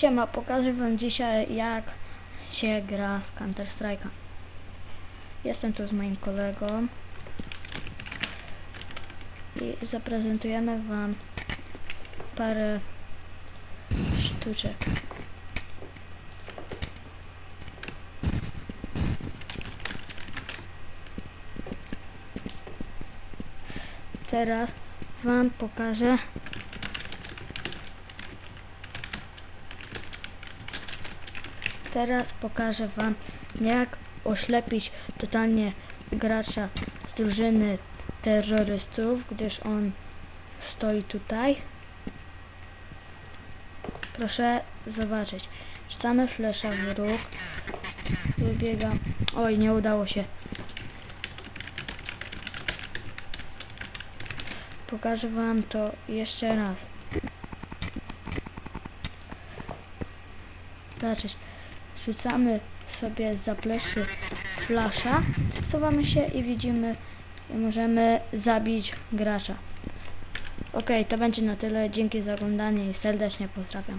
Siema, pokażę wam dzisiaj jak się gra w Counter Strike'a. Jestem tu z moim kolegą i zaprezentujemy wam parę sztuczek. Teraz wam pokażę Teraz pokażę wam jak oślepić totalnie gracza z drużyny terrorystów, gdyż on stoi tutaj. Proszę zobaczyć. Rzucamy flesza w róg. Wybiega. Oj, nie udało się. Pokażę wam to jeszcze raz. Zobaczyć. Rzucamy sobie z zapleczy flasza, schowamy się i widzimy, możemy zabić gracza. Ok, to będzie na tyle. Dzięki za oglądanie i serdecznie pozdrawiam.